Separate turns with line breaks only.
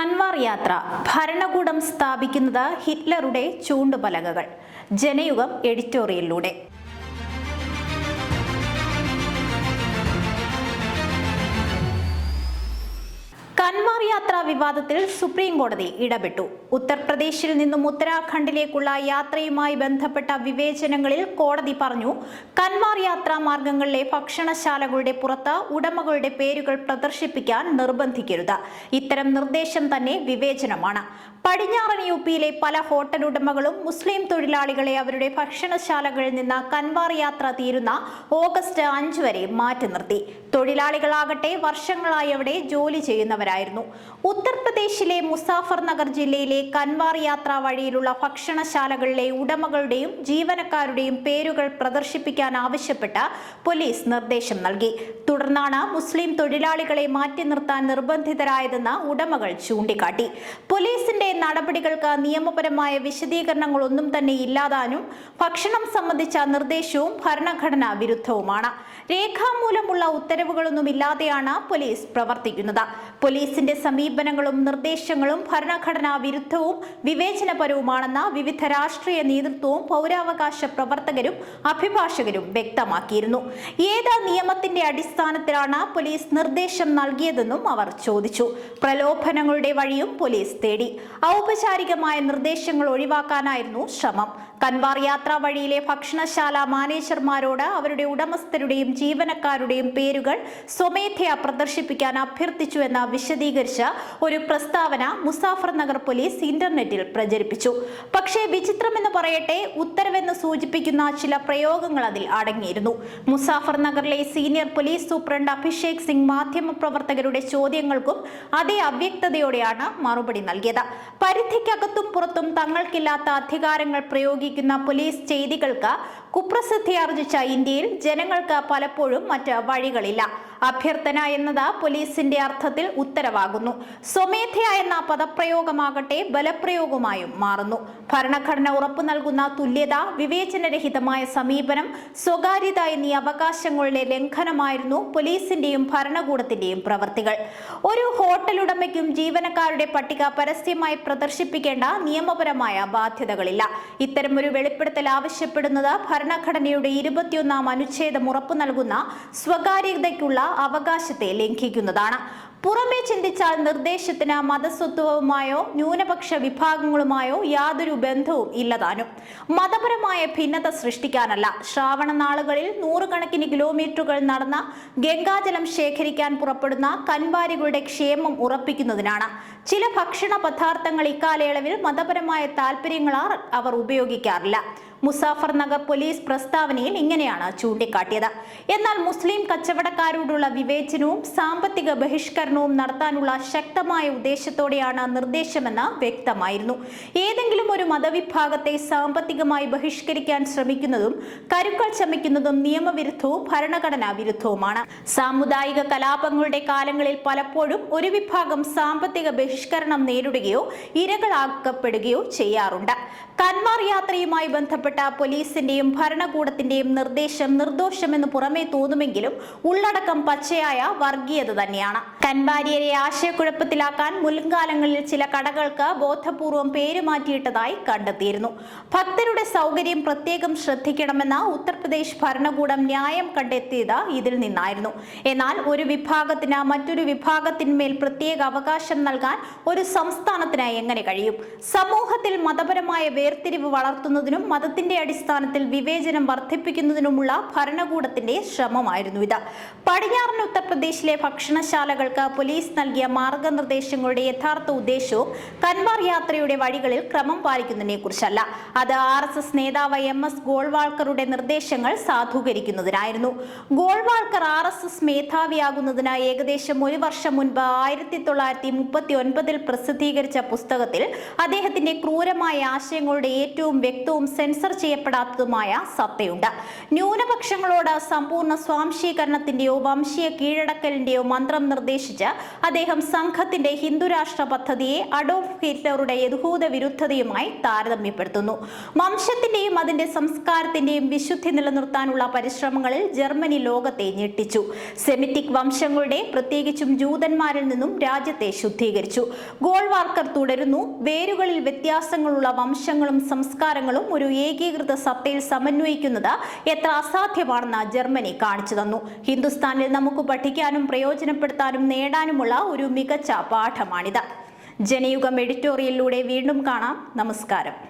കൻവാർ യാത്ര ഭരണകൂടം സ്ഥാപിക്കുന്നത് ഹിറ്റ്ലറുടെ ചൂണ്ടുപലകകൾ. ജനയുഗം എഡിറ്റോറിയലിലൂടെ. വിവാദത്തിൽ സുപ്രീം കോടതി ഇടപെട്ടു. ഉത്തർപ്രദേശിൽ നിന്നും ഉത്തരാഖണ്ഡിലേക്കുള്ള യാത്രയുമായി ബന്ധപ്പെട്ട വിവേചനങ്ങളിൽ കോടതി പറഞ്ഞു കന്മാർ യാത്രാ മാർഗങ്ങളിലെ ഭക്ഷണശാലകളുടെ പുറത്ത് ഉടമകളുടെ പേരുകൾ പ്രദർശിപ്പിക്കാൻ നിർബന്ധിക്കരുത്. ഇത്തരം നിർദ്ദേശം തന്നെ വിവേചനമാണ്. പടിഞ്ഞാറൻ യു പിയിലെ പല ഹോട്ടൽ ഉടമകളും മുസ്ലിം തൊഴിലാളികളെ അവരുടെ ഭക്ഷണശാലകളിൽ നിന്ന് കൻവാർ യാത്ര തീരുന്ന ഓഗസ്റ്റ് അഞ്ച് വരെ മാറ്റി നിർത്തി. തൊഴിലാളികളാകട്ടെ വർഷങ്ങളായി അവിടെ ജോലി ചെയ്യുന്നവരായിരുന്നു. ഉത്തർപ്രദേശിലെ മുസാഫർ നഗർ ജില്ലയിലെ കൻവാർ യാത്ര വഴിയിലുള്ള ഭക്ഷണശാലകളിലെ ഉടമകളുടെയും ജീവനക്കാരുടെയും പേരുകൾ പ്രദർശിപ്പിക്കാൻ ആവശ്യപ്പെട്ട് പോലീസ് നിർദ്ദേശം നൽകി. തുടർന്നാണ് മുസ്ലിം തൊഴിലാളികളെ മാറ്റി നിർത്താൻ നിർബന്ധിതരായതെന്ന് ഉടമകൾ ചൂണ്ടിക്കാട്ടി. പോലീസിന്റെ നടപടികൾക്ക് നിയമപരമായ വിശദീകരണങ്ങളൊന്നും തന്നെ ഇല്ലാതാനും ഭക്ഷണം സംബന്ധിച്ച നിർദ്ദേശവും ഭരണഘടനാ വിരുദ്ധവുമാണ്. രേഖാമൂലമുള്ള ഉത്തരവുകളൊന്നും ഇല്ലാതെയാണ് പോലീസ് പ്രവർത്തിക്കുന്നത്. പോലീസിന്റെ സമീപനങ്ങളും നിർദ്ദേശങ്ങളും ഭരണഘടനാ വിരുദ്ധവും വിവേചനപരവുമാണെന്ന് വിവിധ രാഷ്ട്രീയ നേതൃത്വവും പൗരാവകാശ പ്രവർത്തകരും അഭിഭാഷകരും വ്യക്തമാക്കിയിരുന്നു. ഏത് നിയമത്തിന്റെ അടിസ്ഥാനത്തിലാണ് പോലീസ് നിർദ്ദേശം നൽകിയതെന്നും അവർ ചോദിച്ചു. പ്രലോഭനങ്ങളുടെ വഴിയും പോലീസ് തേടി. ഔപചാരികമായ നിർദ്ദേശങ്ങൾ ഒഴിവാക്കാനായിരുന്നു ശ്രമം. കൻവാർ യാത്രാ വഴിയിലെ ഭക്ഷണശാല മാനേജർമാരോട് അവരുടെ ഉടമസ്ഥരുടെയും ജീവനക്കാരുടെയും പേരുകൾ സ്വമേധയാ പ്രദർശിപ്പിക്കാൻ അഭ്യർത്ഥിച്ചു എന്ന് വിശദീകരിച്ച ഒരു പ്രസ്താവന മുസാഫർ നഗർ പോലീസ് ഇന്റർനെറ്റിൽ പ്രചരിപ്പിച്ചു. പക്ഷേ വിചിത്രമെന്ന് പറയട്ടെ ഉത്തരവെന്ന് സൂചിപ്പിക്കുന്ന ചില പ്രയോഗങ്ങൾ അതിൽ അടങ്ങിയിരുന്നു. മുസാഫർ നഗറിലെ senior police superintendent Abhishek Singh മാധ്യമപ്രവർത്തകരുടെ ചോദ്യങ്ങൾക്കും അതേ അവ്യക്തതയോടെയാണ് മറുപടി നൽകിയത്. പരിധിക്കകത്തും പുറത്തും തങ്ങൾക്കില്ലാത്ത അധികാരങ്ങൾ പ്രയോഗിക്കുന്ന പോലീസ് ചെയ്തികൾക്ക് കുപ്രസിദ്ധിയാർജിച്ച ഇന്ത്യയിൽ ജനങ്ങൾക്ക് പലപ്പോഴും മറ്റ് വഴികളില്ല. അഭ്യർത്ഥന എന്നത് പോലീസിന്റെ അർത്ഥത്തിൽ ഉത്തരവാകുന്നു. സ്വമേധയ എന്ന പദപ്രയോഗമാകട്ടെ ബലപ്രയോഗമായും മാറുന്നു. ഭരണഘടന ഉറപ്പു നൽകുന്ന തുല്യത വിവേചനരഹിതമായ സമീപനം സ്വകാര്യത എന്നീ അവകാശങ്ങളുടെ ലംഘനമായിരുന്നു പോലീസിന്റെയും ഭരണകൂടത്തിന്റെയും പ്രവർത്തികൾ. ഒരു ഹോട്ടലുടമയ്ക്കും ജീവനക്കാരുടെ പട്ടിക പരസ്യമായി പ്രദർശിപ്പിക്കേണ്ട നിയമപരമായ ബാധ്യതകളില്ല. ഇത്തരമൊരു വെളിപ്പെടുത്തൽ ആവശ്യപ്പെടുന്നത് ഭരണഘടനയുടെ ഇരുപത്തിയൊന്നാം അനുച്ഛേദം ഉറപ്പു നൽകുന്ന സ്വകാര്യതയ്ക്കുള്ള അവകാശത്തെ ലംഘിക്കുന്നതാണ്. പുറമേ ചിന്തിച്ചാൽ നിർദ്ദേശത്തിന് മതസ്വത്വവുമായോ ന്യൂനപക്ഷ വിഭാഗങ്ങളുമായോ യാതൊരു ബന്ധവും ഇല്ലതാനും. മതപരമായ ഭിന്നത സൃഷ്ടിക്കാനല്ല. ശ്രാവണ നാളുകളിൽ നൂറുകണക്കിന് കിലോമീറ്ററുകൾ നടന്ന ഗംഗാജലം ശേഖരിക്കാൻ പുറപ്പെടുന്ന കൻവാരികളുടെ ക്ഷേമം ഉറപ്പിക്കുന്നതിനാണ്. ചില ഭക്ഷണ പദാർത്ഥങ്ങൾ ഇക്കാലയളവിൽ മതപരമായ താല്പര്യങ്ങളാൽ അവർ ഉപയോഗിക്കാറില്ല. മുസാഫർ നഗർ പോലീസ് പ്രസ്താവനയിൽ ഇങ്ങനെയാണ് ചൂണ്ടിക്കാട്ടിയത്. എന്നാൽ മുസ്ലിം കച്ചവടക്കാരോടുള്ള വിവേചനവും സാമ്പത്തിക ബഹിഷ്കരണവും നടത്താനുള്ള ശക്തമായ ഉദ്ദേശത്തോടെയാണ് നിർദ്ദേശമെന്ന് വ്യക്തമായിരുന്നു. ഏതെങ്കിലും ഒരു മതവിഭാഗത്തെ സാമ്പത്തികമായി ബഹിഷ്കരിക്കാൻ ശ്രമിക്കുന്നതും കരുക്കൾ ചമയ്ക്കുന്നതും നിയമവിരുദ്ധവും ഭരണഘടനാ വിരുദ്ധവുമാണ്. സാമുദായിക കലാപങ്ങളുടെ കാലങ്ങളിൽ പലപ്പോഴും ഒരു വിഭാഗം സാമ്പത്തിക ബഹിഷ്കരണം നേരിടുകയോ ഇരകളാക്കപ്പെടുകയോ ചെയ്യാറുണ്ട്. കന്മാർ യാത്രയുമായി ബന്ധപ്പെട്ട പോലീസിന്റെയും ഭരണകൂടത്തിന്റെയും നിർദ്ദേശം നിർദോഷമെന്ന് പുറമേ തോന്നുമെങ്കിലും ഉള്ളടക്കം പച്ചയായ വർഗീയത തന്നെയാണ്. കൻവാരിയരെ ആശയക്കുഴപ്പത്തിലാക്കാൻ മുൻകാലങ്ങളിൽ ചില കടകൾക്ക് ബോധപൂർവം പേരുമാറ്റിയിട്ടതായി കണ്ടെത്തിയിരുന്നു. ഭക്തരുടെ സൗകര്യം പ്രത്യേകം ശ്രദ്ധിക്കണമെന്ന ഉത്തർപ്രദേശ് ഭരണകൂടം ന്യായം കണ്ടെത്തിയത് ഇതിൽ നിന്നായിരുന്നു. എന്നാൽ ഒരു വിഭാഗത്തിന് മറ്റൊരു വിഭാഗത്തിന്മേൽ പ്രത്യേക അവകാശം നൽകാൻ ഒരു സംസ്ഥാനത്തിന് എങ്ങനെ കഴിയും? സമൂഹത്തിൽ മതപരമായ വേർതിരിവ് വളർത്തുന്നതിനും മതത്തിന്റെ അടിസ്ഥാനത്തിൽ വിവേചനം വർദ്ധിപ്പിക്കുന്നതിനുമുള്ള ഭരണകൂടത്തിന്റെ ശ്രമമായിരുന്നു ഇത്. പടിഞ്ഞാറൻ ഉത്തർപ്രദേശിലെ ഭക്ഷണശാലകൾക്ക് പോലീസ് നൽകിയ മാർഗനിർദ്ദേശങ്ങളുടെ യഥാർത്ഥ ഉദ്ദേശവും കൻവാർ യാത്രയുടെ വഴികളിൽ ക്രമം പാലിക്കുന്നതിനെ കുറിച്ചല്ല അത് ആർ എസ് എസ് നേതാവ് എം എസ് ഗോൾവാൾക്കറുടെ നിർദ്ദേശങ്ങൾ സാധൂകരിക്കുന്നതിനായിരുന്നു. ഗോൾവാൾക്കർ ആർ എസ് എസ് മേധാവിയാകുന്നതിന് ഏകദേശം ഒരു വർഷം മുൻപ് ആയിരത്തി തൊള്ളായിരത്തി മുപ്പത്തി ഒൻപതിൽ പ്രസിദ്ധീകരിച്ച പുസ്തകത്തിൽ അദ്ദേഹത്തിന്റെ ക്രൂരമായ ആശയങ്ങളുടെ ഏറ്റവും വ്യക്തവും സെൻസർ ചെയ്യപ്പെടാത്തതുമായ സത്തയുണ്ട്. ന്യൂനപക്ഷങ്ങളോട് സമ്പൂർണ സ്വാംശീകരണത്തിന്റെയോ വംശീയ കീഴടക്കലിന്റെയോ മന്ത്രം നിർദ്ദേശിച്ച് അദ്ദേഹം സംഘത്തിന്റെ ഹിന്ദുരാഷ്ട്ര പദ്ധതിയെ അഡോൾഫ് ഹിറ്റ്ലറുടെ യഹൂദ വിരുദ്ധതയുമായി താരതമ്യപ്പെടുത്തുന്നു. വംശത്തിന്റെയും അതിന്റെ സംസ്കാരത്തിന്റെയും വിശുദ്ധി നിലനിർത്താനുള്ള പരിശ്രമങ്ങളിൽ ജർമ്മനി ലോകത്തെ ഞെട്ടിച്ചു. സെമിറ്റിക് വംശങ്ങളുടെ പ്രത്യേകിച്ചും ജൂതന്മാരിൽ നിന്നും രാജ്യത്തെ ശുദ്ധീകരിച്ചു. ഗോൾവാർക്കർ തുടരുന്നു വേരുകളിൽ വ്യത്യാസങ്ങളുള്ള വംശങ്ങളും സംസ്കാരങ്ങളും ഒരു ഏകീകൃത സത്തയിൽ സമന്വയിക്കുന്നത് എത്ര അസാധ്യമാണെന്ന് ജർമ്മനി കാണിച്ചു തന്നു. ഹിന്ദുസ്ഥാനിൽ നമുക്ക് പഠിക്കാനും പ്രയോജനപ്പെടുത്താനും നേടാനുമുള്ള ഒരു മികച്ച പാഠമാണിത്. ജനയുഗം എഡിറ്റോറിയലിലൂടെ വീണ്ടും കാണാം. നമസ്കാരം.